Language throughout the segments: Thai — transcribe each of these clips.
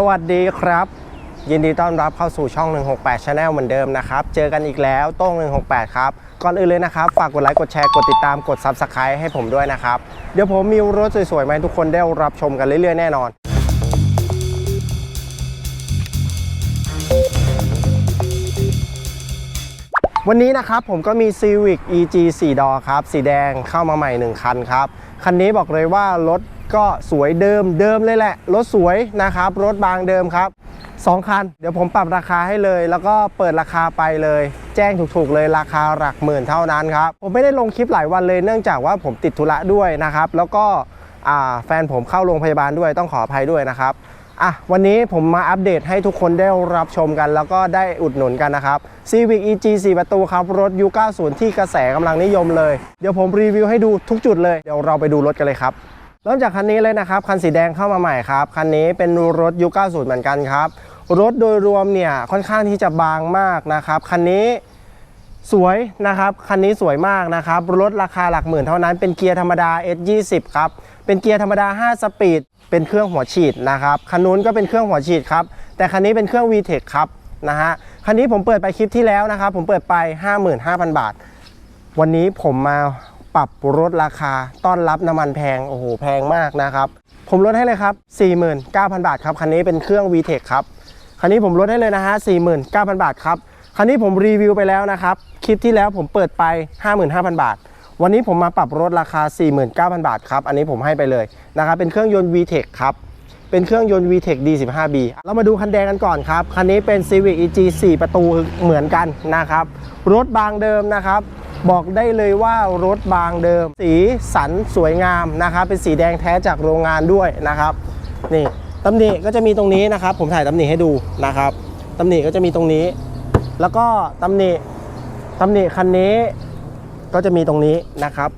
สวัสดีครับ ยินดีต้อนรับเข้าสู่ช่อง 168 Channel เหมือนเดิมนะครับ เจอกันอีกแล้วโต้ง 168 ครับ ก่อนอื่นเลยนะครับ ฝากกดไลค์กดแชร์กดติดตามกด Subscribe ให้ผมด้วยนะครับ เดี๋ยวผมมีรถสวยๆมาให้ทุกคนได้รับชมกันเรื่อยๆ แน่นอนวันนี้นะครับผมก็มี Civic EG 4 ดอครับ สีแดงเข้ามาใหม่ 1 คันครับ คันนี้บอกเลยว่ารถ ก็สวยเดิมเดิมเลยแหละ รถสวยนะครับ รถบางเดิมครับ 2 คัน เดี๋ยวผมปรับราคาให้เลย แล้วก็เปิดราคาไปเลย แจ้งถูกๆเลยราคาหลักหมื่นเท่านั้นครับ ผมไม่ได้ลงคลิปหลายวันเลยเนื่องจากว่าผมติดธุระด้วยนะครับ แล้วก็แฟนผมเข้าโรงพยาบาลด้วยต้องขออภัยด้วยนะครับอะวันนี้ผมมาอัปเดตให้ทุกคนได้รับชมกัน แล้วก็ได้อุดหนุนกันนะครับ Civic EG 4 ประตูครับ รถยุค90 ที่กระแสกำลังนิยมเลย เดี๋ยวผมรีวิวให้ดูทุกจุดเลย เดี๋ยวเราไปดูรถกันเลยครับ เริ่มจากคันนี้เลยนะครับ คันสีแดงเข้ามาใหม่ครับ คันนี้เป็นรถยุค 90 เหมือนกันครับ รถโดยรวมเนี่ยค่อนข้างที่จะบางมากนะครับ คันนี้สวยนะครับ คันนี้สวยมากนะครับ รถราคาหลักหมื่นเท่านั้น เป็นเกียร์ธรรมดา S20 ครับ เป็นเกียร์ธรรมดา 5 สปีด เป็นเครื่องหัวฉีดนะครับ คันนู้นก็เป็นเครื่องหัวฉีดครับ แต่คันนี้เป็นเครื่อง VTEC ครับนะฮะ คันนี้ผมเปิดไปคลิปที่แล้วนะครับ ผมเปิดไป 55,000 บาท วันนี้ผมมา ปรับลดราคา ต้อนรับน้ำมันแพง โอ้โห แพงมากนะครับ ผมลดให้เลยครับ 49,000 บาทครับ คันนี้เป็นเครื่อง VTEC ครับ คันนี้ผมลดให้เลยนะฮะ 49,000 บาทครับ คันนี้ผมรีวิวไปแล้วนะครับ คลิปที่แล้วผมเปิดไป 55,000 บาท วันนี้ผมมาปรับลดราคา 49,000 บาทครับ อันนี้ผมให้ไปเลยนะครับ เป็นเครื่องยนต์ VTEC ครับเป็นเครื่องยนต์ VTEC D15B เรามาดูคันแดงกันก่อนครับ คันนี้เป็น Civic EG 4 ประตูเหมือนกันนะครับ รถบางเดิมนะครับ บอกได้เลยว่ารถบางเดิม สีสันสวยงามนะครับ เป็นสีแดงแท้จากโรงงานด้วยนะครับ นี่ตำหนิก็จะมีตรงนี้นะครับ ผมถ่ายตำหนิให้ดูนะครับตำหนิก็จะมีตรงนี้ แล้วก็ตำหนิตำหนิคันนี้ก็จะมีตรงนี้นะครับ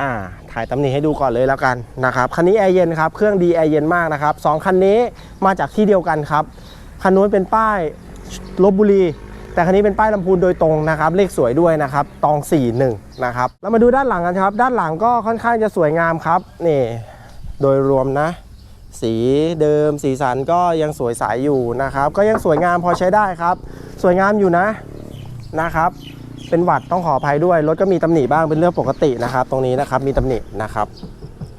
อ่า ถ่ายตำหนิให้ดูก่อนเลยแล้วกันนะครับ คันนี้แอร์เย็นครับ เครื่องดีแอร์เย็นมากนะครับสองคันนี้มาจากที่เดียวกันครับ คันนู้นเป็นป้ายลบบุรี แต่คันนี้เป็นป้ายลำพูนโดยตรงนะครับ เลขสวยด้วยนะครับ ตอง 41 นะครับ แล้วมาดูด้านหลังกันครับ ด้านหลังก็ค่อนข้างจะสวยงามครับ นี่ โดยรวมนะ สีเดิม สีสันก็ยังสวยใสยอยู่นะครับ ก็ยังสวยงามพอใช้ได้ครับ สวยงามอยู่นะ นะครับ เป็นหวัดต้องขออภัยด้วย รถก็มีตำหนิบ้างเป็นเรื่องปกตินะครับ ตรงนี้นะครับ มีตำหนินะครับ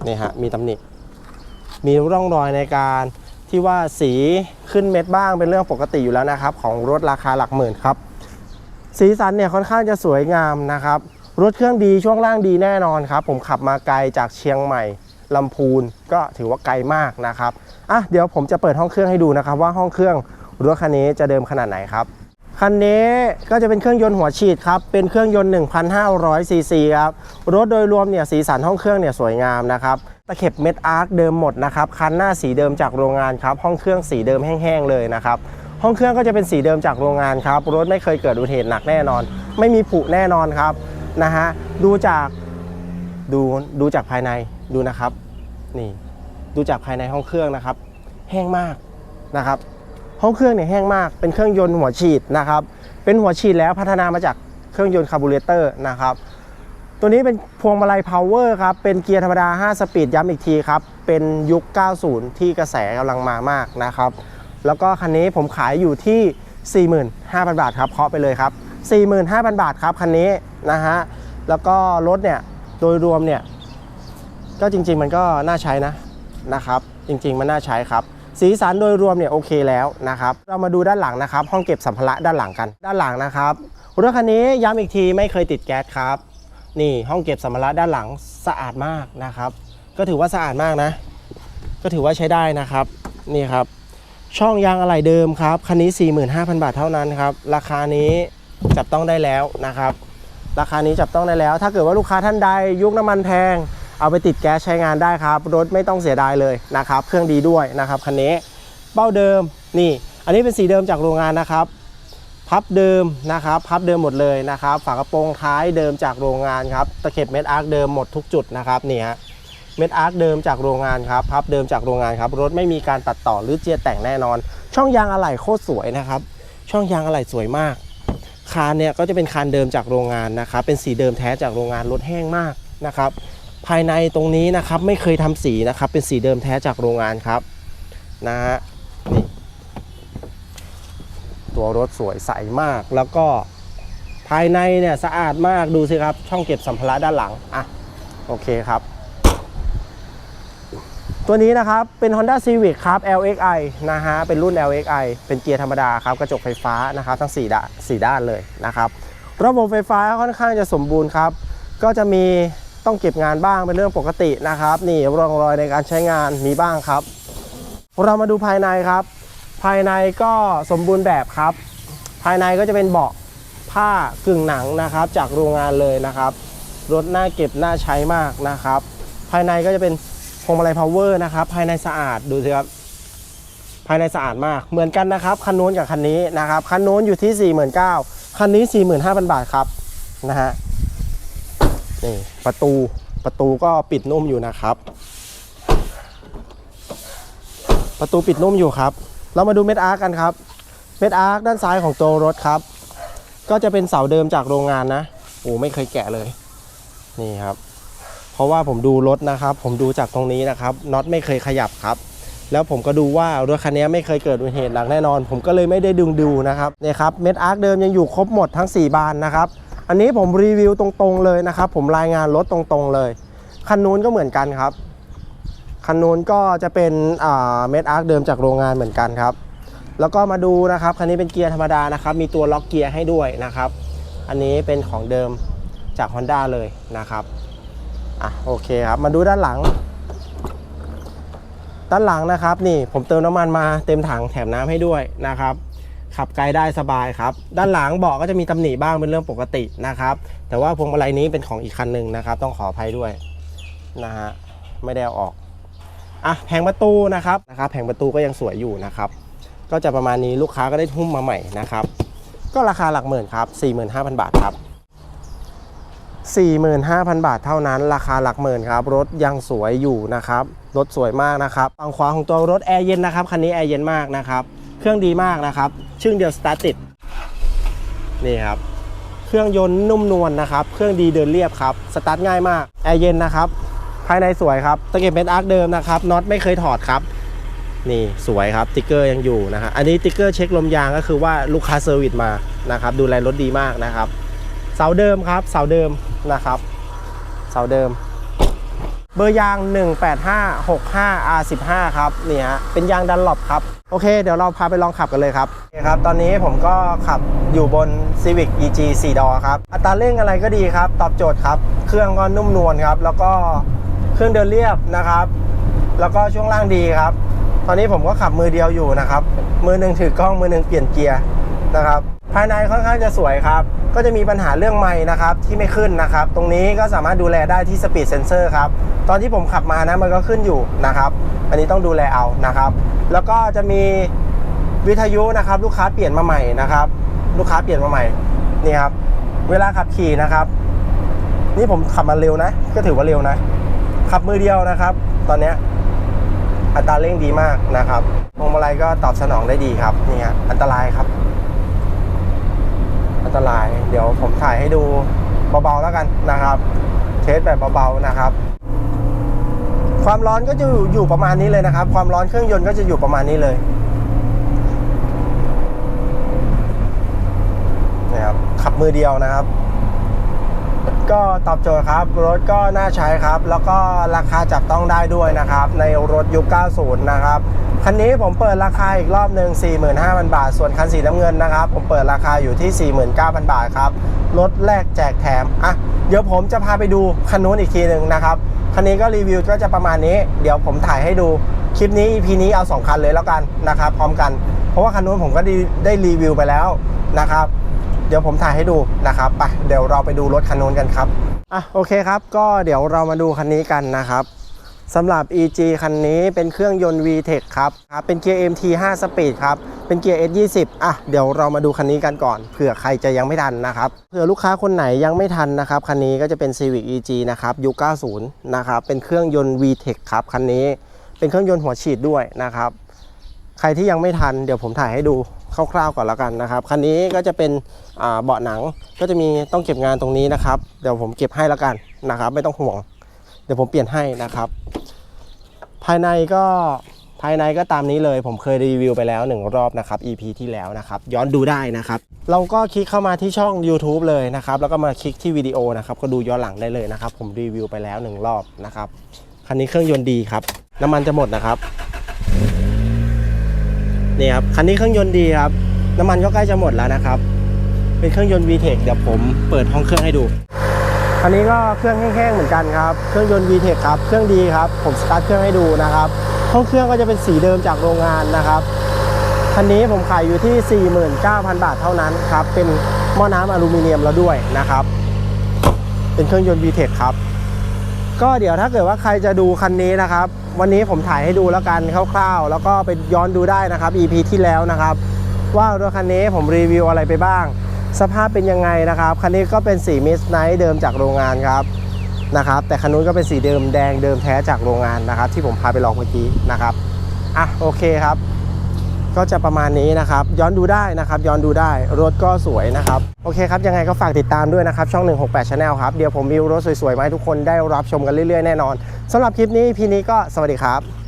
นี่ฮะ มีตำหนิ มีร่องรอยในการ ที่ว่าสีขึ้นเม็ดบ้างเป็นเรื่องปกติอยู่แล้วนะครับ ของรถราคาหลักหมื่นครับ สีสันเนี่ยค่อนข้างจะสวยงามนะครับ รถเครื่องดีช่วงล่างดีแน่นอนครับ ผมขับมาไกลจากเชียงใหม่ลำพูนก็ถือว่าไกลมากนะครับอะเดี๋ยวผมจะเปิดห้องเครื่องให้ดูนะครับ ว่าห้องเครื่องรถคันนี้จะเดิมขนาดไหนครับ คันนี้ก็จะเป็นเครื่องยนต์หัวฉีดครับ เป็นเครื่องยนต์ 1,500 ซีซีครับ รถโดยรวมเนี่ยสีสันห้องเครื่องเนี่ยสวยงามนะครับ ตะเข็บเม็ดอาร์คเดิมหมดนะครับ คันหน้าสีเดิมจากโรงงานครับ ห้องเครื่องสีเดิมแห้งๆเลยนะครับ ห้องเครื่องก็จะเป็นสีเดิมจากโรงงานครับ รถไม่เคยเกิดอุบัติเหตุหนักแน่นอน ไม่มีผุแน่นอนครับนะฮะ ดูจากดูดูจากภายในดูนะครับ นี่ ดูจากภายในห้องเครื่องนะครับ แห้งมากนะครับ ห้องเครื่องเนี่ยแห้งมาก เป็นเครื่องยนต์หัวฉีดนะครับ เป็นหัวฉีดแล้วพัฒนามาจากเครื่องยนต์คาร์บูเรเตอร์นะครับ ตัวนี้เป็นพวงมาลัยพาวเวอร์ครับ เป็นเกียร์ธรรมดา 5 สปีดย้ำอีกทีครับ เป็นยุค 90 ที่กระแสกำลังมามากนะครับ แล้วก็คันนี้ผมขายอยู่ที่ 45,000 บาทครับเคาะไปเลยครับ 45,000 บาทครับคันนี้นะฮะ แล้วก็รถเนี่ยโดยรวมเนี่ยก็จริงๆมันก็น่าใช้นะนะครับ จริงๆมันน่าใช้ครับ สีสันโดยรวมเนี่ยโอเคแล้วนะครับ เรามาดูด้านหลังนะครับ ห้องเก็บสัมภาระด้านหลังกัน ด้านหลังนะครับรถคันนี้ย้ำอีกทีไม่เคยติดแก๊สครับ นี่ห้องเก็บสัมภาระด้านหลังสะอาดมากนะครับ ก็ถือว่าสะอาดมากนะ ก็ถือว่าใช้ได้นะครับนี่ครับช่องยางอะไหล่เดิมครับคันนี้ 45,000 บาทเท่านั้นครับราคานี้จับต้องได้แล้วนะครับ ราคานี้จับต้องได้แล้ว ถ้าเกิดว่าลูกค้าท่านใดยุคน้ำมันแพง เอาไปติดแก๊สใช้งานได้ครับ รถไม่ต้องเสียดายเลยนะครับ เครื่องดีด้วยนะครับคันนี้เบ้าเดิมนี่ อันนี้เป็นสีเดิมจากโรงงานนะครับ พับเดิมนะครับ พับเดิมหมดเลยนะครับ ฝากระโปรงท้ายเดิมจากโรงงานครับตะเข็บเม็ดอาร์คเดิมหมดทุกจุดนะครับนี่ฮะเม็ดอาร์คเดิมจากโรงงานครับพับเดิมจากโรงงานครับรถไม่มีการตัดต่อหรือเจียแต่งแน่นอน ช่องยางอะไหล่โคตรสวยนะครับ ช่องยางอะไหล่สวยมาก คานเนี่ยก็จะเป็นคานเดิมจากโรงงานนะครับ เป็นสีเดิมแท้จากโรงงานรถแห้งมากนะครับ ภายในตรงนี้นะครับไม่เคยทำสีนะครับ เป็นสีเดิมแท้จากโรงงานครับนะฮะนี่ตัวรถสวยใสมากแล้วก็ภายในเนี่ยสะอาดมากดูสิครับ ช่องเก็บสัมภาระด้านหลังอะโอเคครับ ตัวนี้นะครับเป็น Honda Civic ครับ LXI นะฮะเป็นรุ่น LXI เป็นเกียร์ธรรมดาครับ กระจกไฟฟ้านะครับทั้ง4ด้าน4ด้านเลยนะครับ ระบบไฟฟ้าค่อนข้างจะสมบูรณ์ครับ ก็จะมี ต้องเก็บงานบ้างเป็นเรื่องปกตินะครับ นี่ร่องรอยในการใช้งานมีบ้างครับ เรามาดูภายในครับ ภายในก็สมบูรณ์แบบครับ ภายในก็จะเป็นเบาะผ้ากึ่งหนังนะครับ จากโรงงานเลยนะครับรถน่าเก็บน่าใช้มากนะครับ ภายในก็จะเป็นพวงมาลัยพาวเวอร์นะครับ ภายในสะอาดดูสิครับภายในสะอาดมากเหมือนกันนะครับคันนู้นกับคันนี้นะครับคันนู้นอยู่ที่ 49,000คันนี้ 45,000 บาทครับนะฮะ นี่ประตูประตูก็ปิดนุ่มอยู่นะครับ ประตูปิดนุ่มอยู่ครับ เรามาดูเม็ดอาร์กันครับ เม็ดอาร์กด้านซ้ายของตัวรถครับ ก็จะเป็นเสาเดิมจากโรงงานนะโอ้ไม่เคยแกะเลย นี่ครับ เพราะว่าผมดูรถนะครับ ผมดูจากตรงนี้นะครับน็อตไม่เคยขยับครับ แล้วผมก็ดูว่ารถคันนี้ไม่เคยเกิดอุบัติเหตุหลักแน่นอน ผมก็เลยไม่ได้ดึงดูนะครับนี่ครับเม็ดอาร์คเดิมยังอยู่ครบหมดทั้ง 4 บานนะครับ อันนี้ผมรีวิวตรงๆเลยนะครับ ผมรายงานรถตรงๆเลย คันนู้นก็เหมือนกันครับ คันนู้นก็จะเป็นเม็ดอาร์คเดิมจากโรงงานเหมือนกันครับ แล้วก็มาดูนะครับ คันนี้เป็นเกียร์ธรรมดานะครับ มีตัวล็อกเกียร์ให้ด้วยนะครับ อันนี้เป็นของเดิมจาก Honda เลยนะครับ อะโอเคครับ มาดูด้านหลัง ด้านหลังนะครับนี่ผมเติมน้ำมันมาเต็มถังแถมน้ำให้ด้วยนะครับ ขับไกลได้สบายครับ ด้านหลังเบาะก็จะมีตำหนิบ้างเป็นเรื่องปกตินะครับ แต่ว่าพวงมาลัยนี้เป็นของอีกคันหนึ่งนะครับ ต้องขออภัยด้วยนะฮะไม่ได้อออกอะแผงประตูนะครับนะครับแผงประตูก็ยังสวยอยู่นะครับ ก็จะประมาณนี้ลูกค้าก็ได้ทุ่มมาใหม่นะครับ ก็ราคาหลักหมื่นครับ45,000 บาทครับ45,000 บาทเท่านั้น ราคาหลักหมื่นครับ รถยังสวยอยู่นะครับ รถสวยมากนะครับฝั่งขวาของตัวรถแอร์เย็นนะครับ คันนี้แอร์เย็นมากนะครับ เครื่องดีมากนะครับชึ่งเดียวสตาร์ติดนี่ครับ เครื่องยนต์นุ่มนวลนะครับ เครื่องดีเดินเรียบครับ สตาร์ทง่ายมาก แอร์เย็นนะครับ ภายในสวยครับ ตะเกียบเป็นอาร์คเดิมนะครับ น็อตไม่เคยถอดครับ นี่สวยครับ ติ๊กเกอร์ยังอยู่นะฮะ อันนี้ติ๊กเกอร์เช็คลมยางก็คือว่าลูกค้าเซอร์วิสมานะครับ ดูแลรถดีมากนะครับ เสาเดิมครับ เสาเดิมนะครับ เสาเดิม เบอร์ยาง 18565 R15 ครับนี่ฮะเป็นยางดันหลบครับ โอเค เดี๋ยวเราพาไปลองขับกันเลยครับโอเคครับ ตอนนี้ผมก็ขับอยู่บน Civic EG 4 ดอครับ อัตราเร่งอะไรก็ดีครับ ตอบโจทย์ครับ เครื่องก็นุ่มนวลครับ แล้วก็เครื่องเดินเรียบนะครับ แล้วก็ช่วงล่างดีครับ ตอนนี้ผมก็ขับมือเดียวอยู่นะครับ มือหนึ่งถือกล้องมือหนึ่งเปลี่ยนเกียร์นะครับ ภายในค่อนข้างจะสวยครับ ก็จะมีปัญหาเรื่องไม้นะครับที่ไม่ขึ้นนะครับ ตรงนี้ก็สามารถดูแลได้ที่ Speed Sensor ครับ ตอนที่ผมขับมานะมันก็ขึ้นอยู่นะครับ อันนี้ต้องดูแลเอานะครับ แล้วก็จะมีวิทยุนะครับ ลูกค้าเปลี่ยนมาใหม่นะครับ ลูกค้าเปลี่ยนมาใหม่นี่ครับ เวลาขับขี่นะครับ นี่ผมขับมาเร็วนะ ก็ถือว่าเร็วนะ ขับมือเดียวนะครับ ตอนนี้อัตราเร่งดีมากนะครับพวงมาลัยก็ตอบสนองได้ดีครับนี่ฮะอันตรายครับ อันตราย เดี๋ยวผมถ่ายให้ดูเบาๆแล้วกันนะครับเทสแบบเบาๆนะครับ ความร้อนก็จะอยู่ประมาณนี้เลยนะครับ ความร้อนเครื่องยนต์ก็จะอยู่ประมาณนี้เลยนะครับขับมือเดียวนะครับ ก็ตอบโจทย์ครับ รถก็น่าใช้ครับ แล้วก็ราคาจับต้องได้ด้วยนะครับ ในรถยุค 90 นะครับ คันนี้ผมเปิดราคาอีกรอบหนึ่ง45,000 บาท ส่วนคันสีน้ำเงินนะครับ ผมเปิดราคาอยู่ที่ 49,000 บาทครับ รถแรกแจกแถม อะ เดี๋ยวผมจะพาไปดูคันนู้นอีกทีหนึ่งนะครับ คันนี้ก็รีวิวก็จะประมาณนี้ เดี๋ยวผมถ่ายให้ดู คลิปนี้ EP นี้เอา 2 คันเลยแล้วกันนะครับ พร้อมกัน เพราะว่าคันนู้นผมก็ได้ได้รีวิวไปแล้วนะครับ เดี๋ยวผมถ่ายให้ดูนะครับไปเดี๋ยวเราไปดูรถคันนู้นกันครับอะโอเคครับ ก็เดี๋ยวเรามาดูคันนี้กันนะครับสำหรับ EG คันนี้เป็นเครื่องยนต์ VTEC ครับครับ เป็นเกียร์ MT 5 Speed ครับ เป็นเกียร์ S20 อะ เดี๋ยวเรามาดูคันนี้กันก่อน เผื่อใครจะยังไม่ทันนะครับ เผื่อลูกค้าคนไหนยังไม่ทันนะครับ คันนี้ก็จะเป็น Civic EG นะครับยุค90 นะครับ เป็นเครื่องยนต์ VTEC ครับ คันนี้ เป็นเครื่องยนต์หัวฉีดด้วยนะครับ ใครที่ยังไม่ทัน เดี๋ยวผมถ่ายให้ดู คร่าวๆก่อนแล้วกันนะครับคันนี้ก็จะเป็นเบาะหนังก็จะมีต้องเก็บงานตรงนี้นะครับ เดี๋ยวผมเก็บให้แล้วกันนะครับ ไม่ต้องห่วง เดี๋ยวผมเปลี่ยนให้นะครับ ภายในก็ภายในก็ตามนี้เลย ผมเคยรีวิวไปแล้วหนึ่งรอบนะครับ EP ที่แล้วนะครับ ย้อนดูได้นะครับ เราก็คลิกเข้ามาที่ช่อง YouTube เลยนะครับ แล้วก็มาคลิกที่วิดีโอนะครับก็ดูย้อนหลังได้เลยนะครับ ผมรีวิวไปแล้วหนึ่งรอบนะครับคันนี้เครื่องยนต์ดีครับ น้ำมันจะหมดนะครับ นี่ครับคันนี้เครื่องยนต์ดีครับ น้ำมันก็ใกล้จะหมดแล้วนะครับ เป็นเครื่องยนต์ VTEC เดี๋ยวผมเปิดห้องเครื่องให้ดูคันนี้ก็เครื่องแห้งๆเหมือนกันครับ เครื่องยนต์ VTEC ครับ เครื่องดีครับ ผมสตาร์ทเครื่องให้ดูนะครับ ห้องเครื่องก็จะเป็นสีเดิมจากโรงงานนะครับคันนี้ผมขายอยู่ที่ 49,000 บาทเท่านั้นครับ เป็นหม้อน้ำอลูมิเนียมแล้วด้วยนะครับ เป็นเครื่องยนต์ VTEC ครับ ก็เดี๋ยวถ้าเกิดว่าใครจะดูคันนี้นะครับ วันนี้ผมถ่ายให้ดูแล้วกันคร่าวๆ แล้วก็ไปย้อนดูได้นะครับ EP ที่แล้วนะครับ ว่ารถคันนี้ผมรีวิวอะไรไปบ้าง สภาพเป็นยังไงนะครับ คันนี้ก็เป็นสีมิสไนท์เดิมจากโรงงานครับนะครับ แต่คันนู้นก็เป็นสีเดิมแดงเดิมแท้จากโรงงานนะครับ ที่ผมพาไปลองเมื่อกี้นะครับอะโอเคครับ ก็จะประมาณนี้นะครับ ย้อนดูได้นะครับ ย้อนดูได้ รถก็สวยนะครับ โอเคครับ ยังไงก็ฝากติดตามด้วยนะครับ ช่อง 168 Channel ครับ เดี๋ยวผมมีรถสวยๆมาให้ทุกคนได้รับชมกันเรื่อยๆ แน่นอนสำหรับคลิปนี้พีนี้ก็สวัสดีครับ